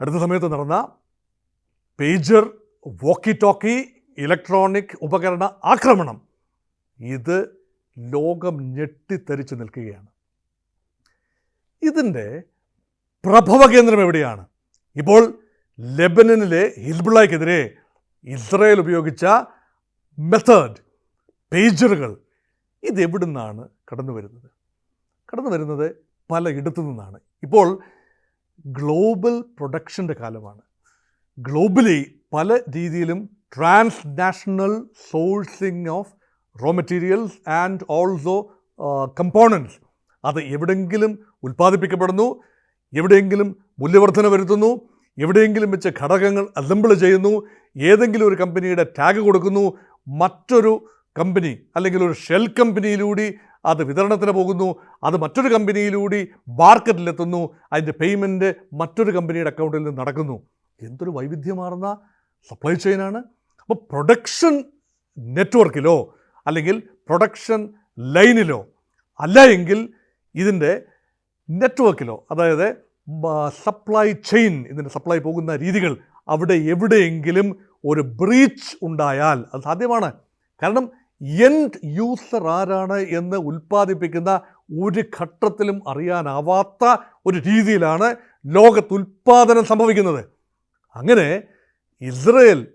അടുത്ത സമയത്ത് നടന്ന പേജർ വോക്കി ടോക്കി ഇലക്ട്രോണിക് ഉപകരണ ആക്രമണം. ഇത് ലോകം ഞെട്ടിത്തെറിച്ച് നിൽക്കുകയാണ്. ഇതിന്റെ പ്രഭവ കേന്ദ്രം എവിടെയാണ്? ഇപ്പോൾ ലെബനനിലെ ഹിൽബിളയ്ക്കെതിരെ ഇസ്രയേൽ ഉപയോഗിച്ച മെത്തേഡ് പേജറുകൾ ഇതെവിടുന്നാണ് കടന്നു വരുന്നത് കടന്നു വരുന്നത് പലയിടത്തു നിന്നാണ് ഇപ്പോൾ ഗ്ലോബൽ പ്രൊഡക്ഷന്റെ കാലമാണ്. ഗ്ലോബലി പല രീതിയിലും transnational sourcing of raw materials and also components അത് എവിടെയെങ്കിലും ഉൽപ്പാദിപ്പിക്കപ്പെടുന്നു എവിടെയെങ്കിലും മൂല്യവർധന വരുത്തുന്നു എവിടെയെങ്കിലും വെച്ച് ഘടകങ്ങൾ അസംബിൾ ചെയ്യുന്നു ഏതെങ്കിലും ഒരു കമ്പനിയുടെ ടാഗ് കൊടുക്കുന്നു മറ്റൊരു കമ്പനി അല്ലെങ്കിൽ ഒരു ഷെൽ കമ്പനിയിലൂടെ അത് വിതരണത്തിന് പോകുന്നു അത് മറ്റൊരു കമ്പനിയിലൂടെ മാർക്കറ്റിലെത്തുന്നു അതിന്റെ പേയ്മെന്റ് മറ്റൊരു കമ്പനിയുടെ അക്കൗണ്ടിൽ നിന്ന് നടക്കുന്നു. എന്തൊരു വൈവിധ്യമാർന്ന സപ്ലൈ ചെയിനാണ് അപ്പോൾ പ്രൊഡക്ഷൻ നെറ്റ്വർക്കിലോ അല്ലെങ്കിൽ പ്രൊഡക്ഷൻ ലൈനിലോ അല്ല എങ്കിൽ ഇതിന്റെ നെറ്റ്വർക്കിലോ അതായത് സപ്ലൈ ചെയിൻ ഇതിന്റെ സപ്ലൈ പോകുന്ന രീതികൾ അവിടെ എവിടെയെങ്കിലും ഒരു ബ്രീച്ച് ഉണ്ടായാൽ അത് സാധ്യമാണ്. കാരണം എൻഡ് യൂസർ ആരാണ് എന്ന് ഉൽപ്പാദിപ്പിക്കുന്ന ഒരു ഘട്ടത്തിലും അറിയാനാവാത്ത ഒരു രീതിയിലാണ് ലോകത്ത് ഉൽപ്പാദനം സംഭവിക്കുന്നത്. അങ്ങനെ ഇസ്രയേൽ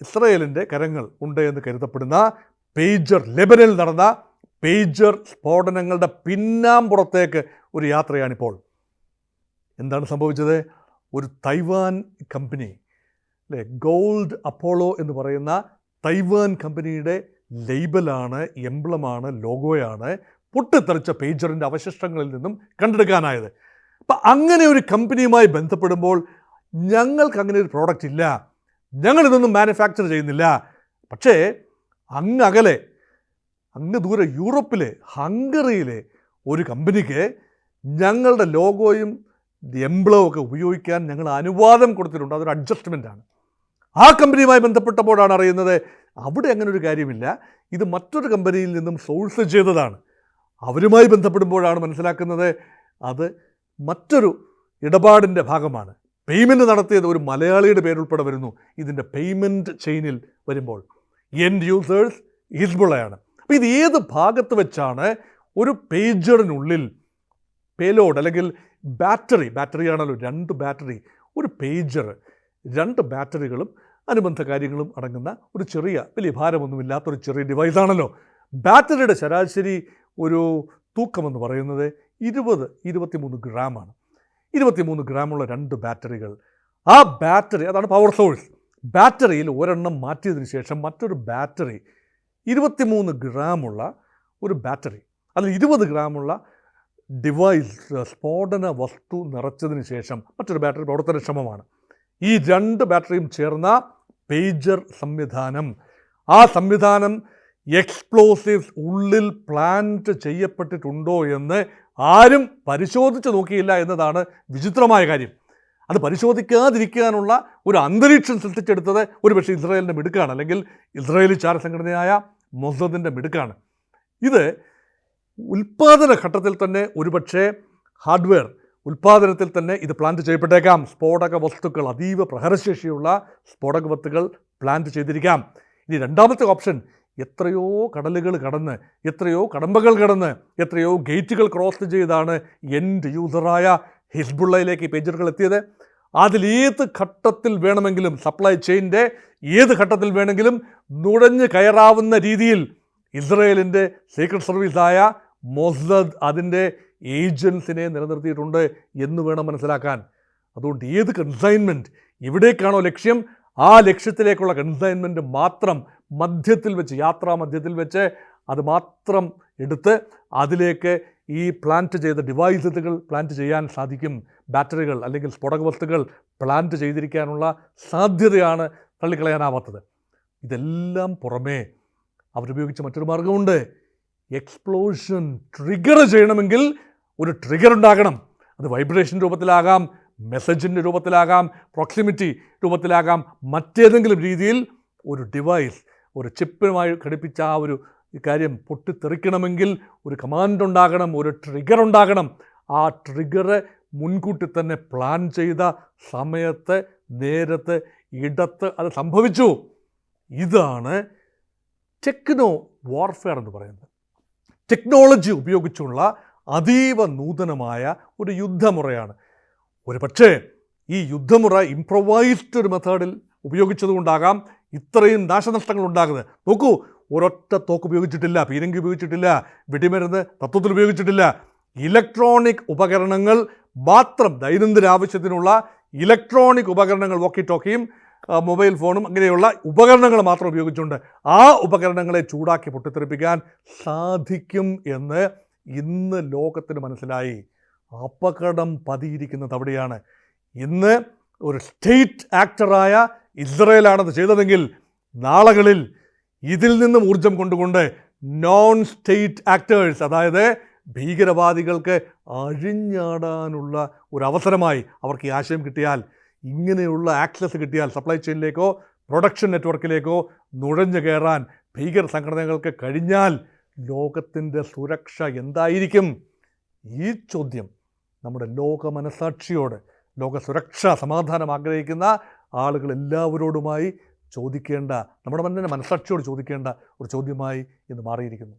ഇസ്രയേലിന്റെ കരങ്ങൾ ഉണ്ട് എന്ന് കരുതപ്പെടുന്ന പേജർ ലെബനിൽ നടന്ന പേജർ സ്ഫോടനങ്ങളുടെ പിന്നാമ്പുറത്തേക്ക് ഒരു യാത്രയാണിപ്പോൾ. എന്താണ് സംഭവിച്ചത്? ഒരു തൈവാൻ കമ്പനി അല്ലേ? ഗോൾഡ് അപ്പോളോ എന്ന് പറയുന്ന തൈവാൻ കമ്പനിയുടെ ലേബലാണ് എംബ്ലമാണ് ലോഗോയാണ് പൊട്ടിത്തെറിച്ച പേജറിന്റെ അവശിഷ്ടങ്ങളിൽ നിന്നും കണ്ടെടുക്കാനായത്. അപ്പം അങ്ങനെ ഒരു കമ്പനിയുമായി ബന്ധപ്പെടുമ്പോൾ ഞങ്ങൾക്ക് അങ്ങനെ ഒരു പ്രോഡക്റ്റ് ഇല്ല. ഞങ്ങളിതൊന്നും മാനുഫാക്ചർ ചെയ്യുന്നില്ല. പക്ഷേ അങ്ങ് അകലെ അങ്ങ് ദൂരെ യൂറോപ്പിലെ ഹംഗറിയിലെ ഒരു കമ്പനിക്ക് ഞങ്ങളുടെ ലോഗോയും എംബ്ലവും ഒക്കെ ഉപയോഗിക്കാൻ ഞങ്ങൾ അനുവാദം കൊടുത്തിട്ടുണ്ട്. അതൊരു അഡ്ജസ്റ്റ്മെന്റാണ് ആ കമ്പനിയുമായി ബന്ധപ്പെട്ടപ്പോഴാണ് അറിയുന്നത് അവിടെ അങ്ങനെ ഒരു കാര്യമില്ല. ഇത് മറ്റൊരു കമ്പനിയിൽ നിന്നും സോഴ്സ് ചെയ്തതാണ്. അവരുമായി ബന്ധപ്പെടുമ്പോഴാണ് മനസ്സിലാക്കുന്നത് അത് മറ്റൊരു ഇടപാടിന്റെ ഭാഗമാണ്. പേയ്മെന്റ് നടത്തിയത് ഒരു മലയാളിയുടെ പേരുൾപ്പെടെ വരുന്നു. ഇതിന്റെ പേയ്മെന്റ് ചെയിനിൽ വരുമ്പോൾ എൻഡ് യൂസേഴ്സ് ഹിസ്ബുള്ളയാണ്. അപ്പോൾ ഇത് ഏത് ഭാഗത്ത് വെച്ചാണ് ഒരു പേജറിനുള്ളിൽ പേലോഡ് അല്ലെങ്കിൽ ബാറ്ററി ബാറ്ററി ആണല്ലോ രണ്ട് ബാറ്ററി ഒരു പേജർ രണ്ട് ബാറ്ററികളും അനുബന്ധ കാര്യങ്ങളും അടങ്ങുന്ന ഒരു ചെറിയ വലിയ ഭാരമൊന്നുമില്ലാത്തൊരു ചെറിയ ഡിവൈസാണല്ലോ ബാറ്ററിയുടെ ശരാശരി ഒരു തൂക്കമെന്ന് പറയുന്നത് ഇരുപത് ഇരുപത്തിമൂന്ന് ഗ്രാമാണ്. ഇരുപത്തിമൂന്ന് ഗ്രാമുള്ള രണ്ട് ബാറ്ററികൾ. ആ ബാറ്ററി അതാണ് പവർ സോഴ്സ് ബാറ്ററിയിൽ ഒരെണ്ണം മാറ്റിയതിന് ശേഷം മറ്റൊരു ബാറ്ററി ഇരുപത്തിമൂന്ന് ഗ്രാമുള്ള ഒരു ബാറ്ററി. അതിൽ ഇരുപത് ഗ്രാമുള്ള ഡിവൈസ് സ്ഫോടന വസ്തു നിറച്ചതിന് ശേഷം മറ്റൊരു ബാറ്ററി പ്രവർത്തനക്ഷമമാണ്. ഈ രണ്ട് ബാറ്ററിയും ചേർന്ന പേജർ സംവിധാനം. ആ സംവിധാനം എക്സ്പ്ലോസീവ്സ് ഉള്ളിൽ പ്ലാന്റ് ചെയ്യപ്പെട്ടിട്ടുണ്ടോ എന്ന് ആരും പരിശോധിച്ച് നോക്കിയില്ല എന്നതാണ് വിചിത്രമായ കാര്യം. അത് പരിശോധിക്കാതിരിക്കാനുള്ള ഒരു അന്തരീക്ഷം സൃഷ്ടിച്ചെടുത്തത് ഒരു പക്ഷേ ഇസ്രായേലിന്റെ മിടുക്കാണ് അല്ലെങ്കിൽ ഇസ്രായേലി ചാര സംഘടനയായ മൊസദിന്റെ മിടുക്കാണ്. ഇത് ഉൽപ്പാദന ഘട്ടത്തിൽ തന്നെ ഒരുപക്ഷേ ഹാർഡ്വെയർ ഉൽപ്പാദനത്തിൽ തന്നെ ഇത് പ്ലാന്റ് ചെയ്യപ്പെട്ടേക്കാം. സ്ഫോടക വസ്തുക്കൾ അതീവ പ്രഹരശേഷിയുള്ള സ്ഫോടക വസ്തുക്കൾ പ്ലാന്റ് ചെയ്തിരിക്കാം. ഇനി രണ്ടാമത്തെ ഓപ്ഷൻ എത്രയോ കടലുകൾ കടന്ന് എത്രയോ കടമ്പകൾ കടന്ന് എത്രയോ ഗേറ്റുകൾ ക്രോസ് ചെയ്താണ് എൻഡ് യൂസറായ ഹിസ്ബുള്ളയിലേക്ക് ഈ പേജറുകൾ എത്തിയത്. അതിലേത് ഘട്ടത്തിൽ വേണമെങ്കിലും സപ്ലൈ ചെയിന്റെ ഏത് ഘട്ടത്തിൽ വേണമെങ്കിലും നുഴഞ്ഞ് കയറാവുന്ന രീതിയിൽ ഇസ്രയേലിന്റെ സീക്രട്ട് സർവീസായ മൊസദ് അതിന്റെ ഏജൻസിനെ നിലനിർത്തിയിട്ടുണ്ട് എന്ന് വേണം മനസ്സിലാക്കാൻ. അതുകൊണ്ട് ഏത് കൺസൈൻമെന്റ് എവിടേക്കാണോ ലക്ഷ്യം ആ ലക്ഷ്യത്തിലേക്കുള്ള കൺസൈൻമെന്റ് മാത്രം മധ്യത്തിൽ വെച്ച് യാത്രാ മധ്യത്തിൽ വെച്ച് അത് മാത്രം എടുത്ത് അതിലേക്ക് ഈ പ്ലാന്റ് ചെയ്ത ഡിവൈസുകൾ പ്ലാന്റ് ചെയ്യാൻ സാധിക്കും. ബാറ്ററികൾ അല്ലെങ്കിൽ സ്ഫോടക വസ്തുക്കൾ പ്ലാന്റ് ചെയ്തിരിക്കാനുള്ള സാധ്യതയാണ് തള്ളിക്കളയാനാവാത്തത്. ഇതെല്ലാം പുറമേ അവരുപയോഗിച്ച മറ്റൊരു മാർഗമുണ്ട്. എക്സ്പ്ലോഷൻ ട്രിഗർ ചെയ്യണമെങ്കിൽ ഒരു ട്രിഗർ ഉണ്ടാകണം. അത് വൈബ്രേഷൻ രൂപത്തിലാകാം മെസ്സേജിന്റെ രൂപത്തിലാകാം പ്രോക്സിമിറ്റി രൂപത്തിലാകാം. മറ്റേതെങ്കിലും രീതിയിൽ ഒരു ഡിവൈസ് ഒരു ചിപ്പുമായി ഘടിപ്പിച്ച ആ ഒരു കാര്യം പൊട്ടിത്തെറിക്കണമെങ്കിൽ ഒരു കമാൻഡ് ഉണ്ടാകണം ഒരു ട്രിഗർ ഉണ്ടാകണം. ആ ട്രിഗറ് മുൻകൂട്ടി തന്നെ പ്ലാൻ ചെയ്ത സമയത്ത് നേരത്ത് ഇടത്ത് അത് സംഭവിച്ചു. ഇതാണ് ടെക്നോ വാർഫെയർ എന്ന് പറയുന്നത്. ടെക്നോളജി ഉപയോഗിച്ചുള്ള അതീവ നൂതനമായ ഒരു യുദ്ധമുറയാണ്. ഒരു പക്ഷേ ഈ യുദ്ധമുറ ഇംപ്രൊവൈസ്ഡ് ഒരു മെത്തേഡിൽ ഉപയോഗിച്ചതുകൊണ്ടാകാം ഇത്രയും നാശനഷ്ടങ്ങൾ ഉണ്ടാകുന്നത്. നോക്കൂ ഒരൊറ്റ തോക്ക് ഉപയോഗിച്ചിട്ടില്ല പീരങ്കി ഉപയോഗിച്ചിട്ടില്ല വെടിമരുന്ന് തത്വത്തിൽ ഉപയോഗിച്ചിട്ടില്ല. ഇലക്ട്രോണിക് ഉപകരണങ്ങൾ മാത്രം ദൈനംദിന ആവശ്യത്തിനുള്ള ഇലക്ട്രോണിക് ഉപകരണങ്ങൾ വോക്കി ടോക്കിയും മൊബൈൽ ഫോണും അങ്ങനെയുള്ള ഉപകരണങ്ങൾ മാത്രം ഉപയോഗിച്ചുകൊണ്ട് ആ ഉപകരണങ്ങളെ ചൂടാക്കി പൊട്ടിത്തെറിപ്പിക്കാൻ സാധിക്കും എന്ന് ഇന്ന് ലോകത്തിന് മനസ്സിലായി. അപകടം പതിയിരിക്കുന്നത് അവിടെയാണ്. ഇന്ന് ഒരു സ്റ്റേറ്റ് ആക്ടറായ ഇസ്രയേലാണത് ചെയ്തതെങ്കിൽ നാളുകളിൽ ഇതിൽ നിന്നും ഊർജം കൊണ്ടുകൊണ്ട് നോൺ സ്റ്റേറ്റ് ആക്ടേഴ്സ് അതായത് ഭീകരവാദികൾക്ക് അഴിഞ്ഞാടാനുള്ള ഒരു അവസരമായി അവർക്ക് ഈ ആശയം കിട്ടിയാൽ ഇങ്ങനെയുള്ള ആക്സസ് കിട്ടിയാൽ സപ്ലൈ ചെയിനിലേക്കോ പ്രൊഡക്ഷൻ നെറ്റ്വർക്കിലേക്കോ നുഴഞ്ഞു കയറാൻ ഭീകര സംഘടനകൾക്ക് കഴിഞ്ഞാൽ ലോകത്തിന്റെ സുരക്ഷ എന്തായിരിക്കും? ഈ ചോദ്യം നമ്മുടെ ലോക മനസാക്ഷിയോട് ലോക സുരക്ഷ സമാധാനം ആഗ്രഹിക്കുന്ന ആളുകൾ എല്ലാവരോടുമായി ചോദിക്കേണ്ട നമ്മുടെ തന്നെ മനസാക്ഷിയോട് ചോദിക്കേണ്ട ഒരു ചോദ്യമായി ഇന്ന് മാറിയിരിക്കുന്നു.